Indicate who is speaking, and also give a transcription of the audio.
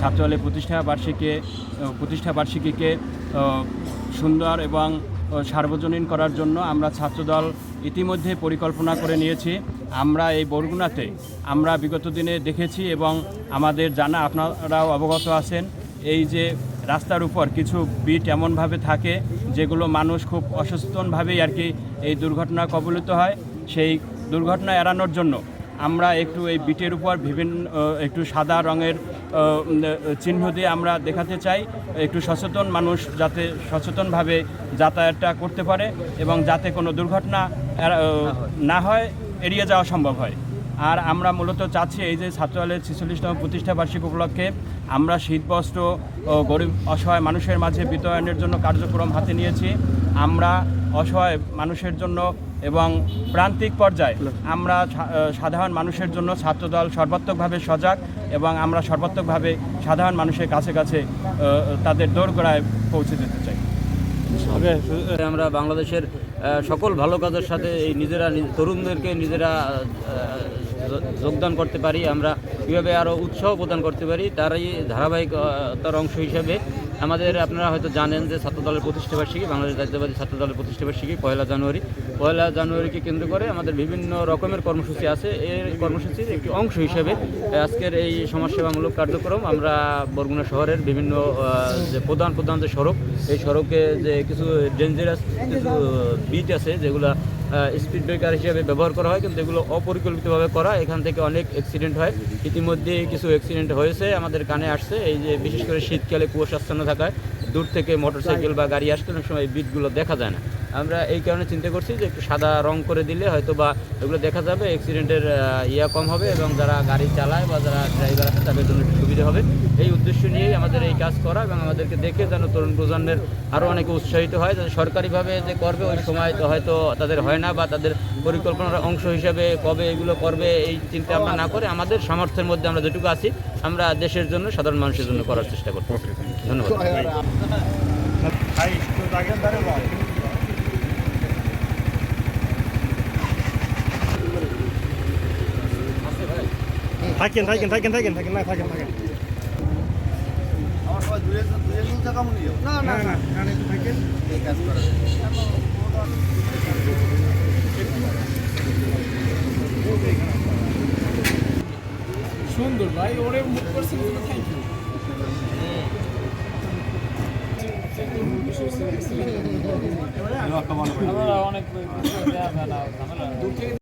Speaker 1: ছাত্রালয় প্রতিষ্ঠা বার্ষিকে প্রতিষ্ঠা বার্ষিকীকে সুন্দর এবং সার্বজনীন করার জন্য আমরা ছাত্রদল ইতিমধ্যে পরিকল্পনা করে নিয়েছি। আমরা এই বরগুনাতে, আমরা বিগত দিনে দেখেছি এবং আমাদের জানা আপনারাও অবগত আছেন, এই যে রাস্তার উপর কিছু বিট এমনভাবে থাকে যেগুলো মানুষ খুব অসচেতনভাবেই আর কি এই দুর্ঘটনা কবলিত হয়। সেই দুর্ঘটনা এড়ানোর জন্য আমরা একটু এই বিটের উপর বিভিন্ন একটু সাদা রঙের চিহ্ন দিয়ে আমরা দেখাতে চাই। একটু সচেতন মানুষ যাতে সচেতনভাবে যাতায়াতটা করতে পারে এবং যাতে কোনো দুর্ঘটনা না হয়, এড়িয়ে যাওয়া সম্ভব হয়। আর আমরা মূলত চাচ্ছি এই যে ছাত্রালয়ের ছেচল্লিশতম প্রতিষ্ঠা বার্ষিক উপলক্ষে আমরা শীতবস্ত্র ও গরিব অসহায় মানুষের মাঝে বিতরণের জন্য কার্যক্রম হাতে নিয়েছি। আমরা অসহায় মানুষের জন্য এবং প্রান্তিক পর্যায়ে আমরা সাধারণ মানুষের জন্য ছাত্রদল সর্বাত্মকভাবে সজাগ এবং আমরা সর্বাত্মকভাবে সাধারণ মানুষের কাছে কাছে তাদের দোরগোড়ায় পৌঁছে যেতে চাই।
Speaker 2: আমরা বাংলাদেশের সকল ভালো কাজের সাথে এই নিজেরা নিজ- তরুণদেরকে নিজেরা যোগদান করতে পারি আমরা কীভাবে আরও উৎসাহ প্রদান করতে পারি তারই ধারাবাহিকতার অংশ হিসেবে আমাদের আপনারা হয়তো জানেন যে ছাত্রদলের প্রতিষ্ঠাবার্ষিকী বাংলাদেশ জাতীয়বাদী ছাত্রদলের প্রতিষ্ঠাবার্ষিকী পয়লা জানুয়ারি। পয়লা জানুয়ারিকে কেন্দ্র করে আমাদের বিভিন্ন রকমের কর্মসূচি আছে। এর কর্মসূচির একটি অংশ হিসেবে আজকের এই সমাজসেবামূলক কার্যক্রম আমরা বরগুনা শহরের বিভিন্ন যে প্রধান প্রধান যে সড়ক, এই সড়কে যে কিছু ডেঞ্জারাস কিছু বিট আছে, যেগুলো স্পিড ব্রেকার হিসেবে ব্যবহার করা হয়, কিন্তু এগুলো অপরিকল্পিতভাবে করা। এখান থেকে অনেক অ্যাক্সিডেন্ট হয়। ইতিমধ্যে কিছু অ্যাক্সিডেন্ট হয়েছে, আমাদের কানে আসছে। এই যে বিশেষ করে শীতকালে কুয়াশাচ্ছন্ন থাকায় দূর থেকে মোটরসাইকেল বা গাড়ি আসতে অনেক সময় এই বিটগুলো দেখা যায় না। আমরা এই কারণে চিন্তা করছি যে একটু সাদা রং করে দিলে হয়তো বা এগুলো দেখা যাবে অ্যাক্সিডেন্টের ইয়া কম হবে এবং যারা গাড়ি চালায় বা যারা ড্রাইভার আছে তাদের জন্য একটু সুবিধা হবে। এই উদ্দেশ্য নিয়েই আমাদের এই কাজ করা এবং আমাদেরকে দেখে যেন তরুণ প্রজন্মের আরও অনেকে উৎসাহিত হয় যাতে সরকারিভাবে যে করবে ওই সময় তো হয়তো তাদের হয় না বা তাদের পরিকল্পনার অংশ হিসাবে কবে এগুলো করবে এই চিন্তা আমরা না করে আমাদের সামর্থ্যের মধ্যে আমরা যেটুকু আছি আমরা দেশের জন্য সাধারণ মানুষের জন্য করার চেষ্টা করতে ধন্যবাদ।
Speaker 3: থাকেন থাকেন থাকেন থাকেন থাকেন না থাকেন থাকেন।
Speaker 4: না
Speaker 3: না না থাকেন।
Speaker 4: এই কাজ করা।
Speaker 3: সুন্দর ভাই ওরে মুখ করছে থ্যাংক ইউ
Speaker 4: অনেক